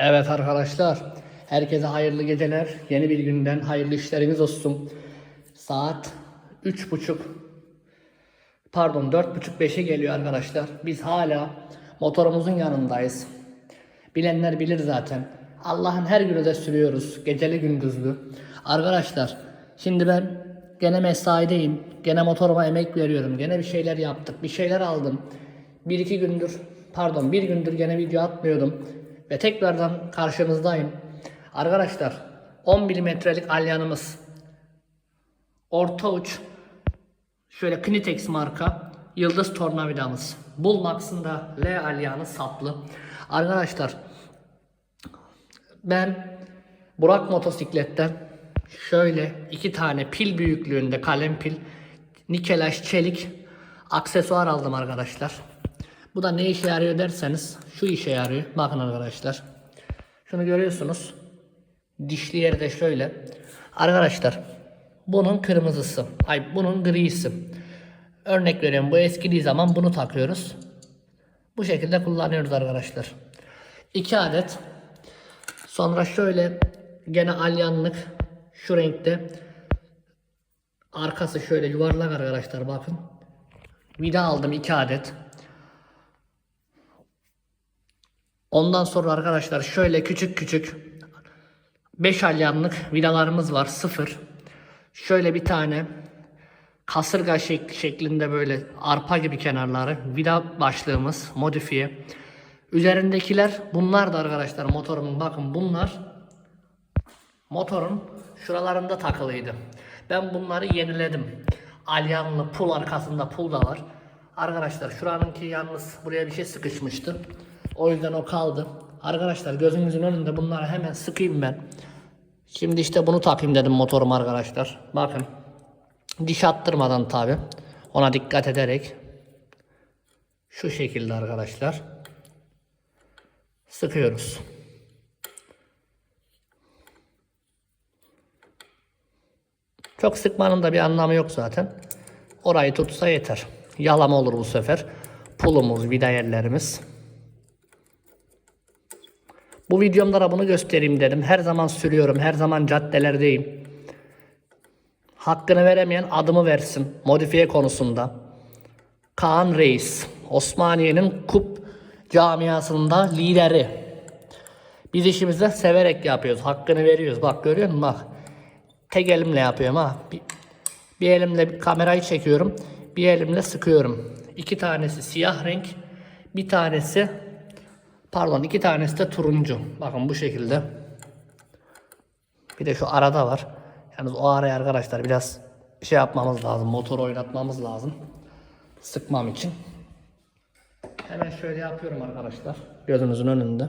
Evet arkadaşlar, herkese hayırlı geceler. Yeni bir günden hayırlı işleriniz olsun. Saat üç buçuk, pardon dört buçuk beşe geliyor arkadaşlar. Biz hala motorumuzun yanındayız. Bilenler bilir zaten. Allah'ın her günü de sürüyoruz. Geceli gündüzlü. Arkadaşlar, şimdi ben gene mesaideyim. Gene motoruma emek veriyorum. Gene bir şeyler yaptık. Bir şeyler aldım. Bir iki gündür, pardon bir gündür gene video atmıyordum. Ve tekrardan karşınızdayım. Arkadaşlar 10 milimetrelik alyanımız. Orta uç. Şöyle Kinitex marka. Yıldız tornavidamız. Bullmax'ın da L alyanı saplı. Arkadaşlar ben Burak motosikletten şöyle iki tane pil büyüklüğünde kalem pil nikelaj çelik aksesuar aldım arkadaşlar. Bu da ne işe yarıyor derseniz şu işe yarıyor. Bakın arkadaşlar. Şunu görüyorsunuz. Dişli yeri de şöyle. Arkadaşlar bunun kırmızısı. Ay bunun grisi. Örnek veriyorum bu eskidiği zaman bunu takıyoruz. Bu şekilde kullanıyoruz arkadaşlar. 2 adet. Sonra şöyle gene alyanlık şu renkte. Arkası şöyle yuvarlak arkadaşlar bakın. Vida aldım 2 adet. Ondan sonra arkadaşlar şöyle küçük küçük 5 alyanlık vidalarımız var. Sıfır. Şöyle bir tane kasırga şek- şeklinde böyle arpa gibi kenarları vida başlığımız modifiye. Üzerindekiler bunlar da arkadaşlar motorumun bakın bunlar motorun şuralarında takılıydı. Ben bunları yeniledim. Alyanlı pul arkasında pul da var. Arkadaşlar şuranınki yalnız buraya bir şey sıkışmıştı. O yüzden o kaldı. Arkadaşlar gözünüzün önünde bunları hemen sıkayım ben. Şimdi işte bunu takayım dedim motorum arkadaşlar. Bakın. Diş attırmadan tabi. Ona dikkat ederek. Şu şekilde arkadaşlar. Sıkıyoruz. Çok sıkmanın da bir anlamı yok zaten. Orayı tutsa yeter. Yalama olur bu sefer. Pulumuz, vida yerlerimiz. Bu videomda da bunu göstereyim dedim. Her zaman sürüyorum. Her zaman caddelerdeyim. Hakkını veremeyen adımı versin. Modifiye konusunda. Kaan Reis. Osmaniye'nin kup camiasında lideri. Biz işimizi severek yapıyoruz. Hakkını veriyoruz. Bak görüyor musun? Bak. Tek elimle yapıyorum ha. Bir, bir elimle kamerayı çekiyorum. Bir elimle sıkıyorum. İki tanesi siyah renk. Bir tanesi pardon iki tanesi de turuncu. Bakın bu şekilde. Bir de şu arada var. Yalnız o araya arkadaşlar biraz şey yapmamız lazım. Motor oynatmamız lazım. Sıkmam için. Hemen şöyle yapıyorum arkadaşlar. Gözünüzün önünde.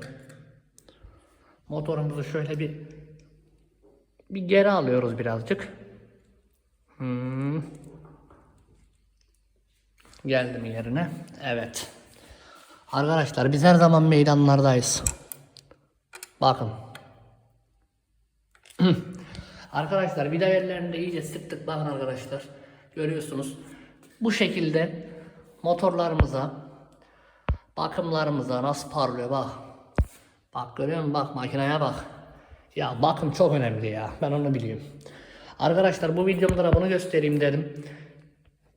Motorumuzu şöyle bir bir geri alıyoruz birazcık. Hmm. Geldim yerine. Evet. Arkadaşlar biz her zaman meydanlardayız. Bakın. arkadaşlar vida yerlerinde iyice sıktık bakın arkadaşlar. Görüyorsunuz. Bu şekilde motorlarımıza bakımlarımıza nasıl parlıyor bak. Bak görüyor musun? Bak makineye bak. Ya bakım çok önemli ya. Ben onu biliyorum. Arkadaşlar bu videomda da bunu göstereyim dedim.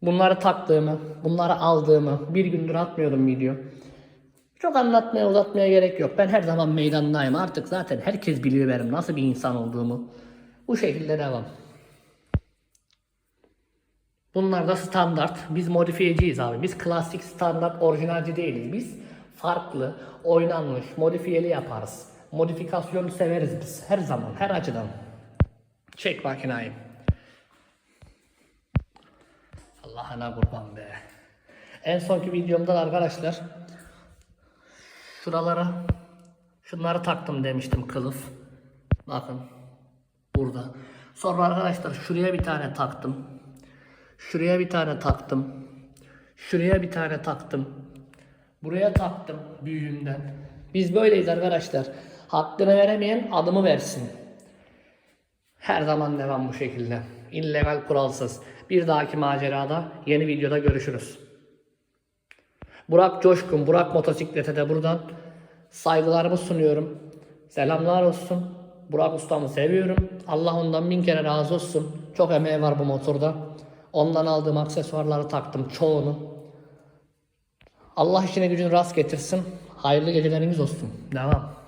Bunları taktığımı, bunları aldığımı bir gündür atmıyordum video. Çok anlatmaya uzatmaya gerek yok. Ben her zaman meydandayım. Artık zaten herkes biliyor benim nasıl bir insan olduğumu. Bu şekilde devam. Bunlar da standart. Biz modifiyeciyiz abi. Biz klasik standart orijinalci değiliz. Biz farklı, oynanmış, modifiyeli yaparız. Modifikasyonu severiz biz. Her zaman, her açıdan. Çek makinayı. Allah'ına kurban be. En sonki videomda da arkadaşlar şuralara şunları taktım demiştim kılıf. Bakın burada. Sonra arkadaşlar şuraya bir tane taktım. Şuraya bir tane taktım. Şuraya bir tane taktım. Buraya taktım büyüğünden. Biz böyleyiz arkadaşlar. Hakkını veremeyen adımı versin. Her zaman devam bu şekilde. İllegal kuralsız. Bir dahaki macerada yeni videoda görüşürüz. Burak Coşkun, Burak Motosiklet'e de buradan saygılarımı sunuyorum. Selamlar olsun. Burak ustamı seviyorum. Allah ondan bin kere razı olsun. Çok emeği var bu motorda. Ondan aldığım aksesuarları taktım çoğunu. Allah işine gücünü rast getirsin. Hayırlı geceleriniz olsun. Devam.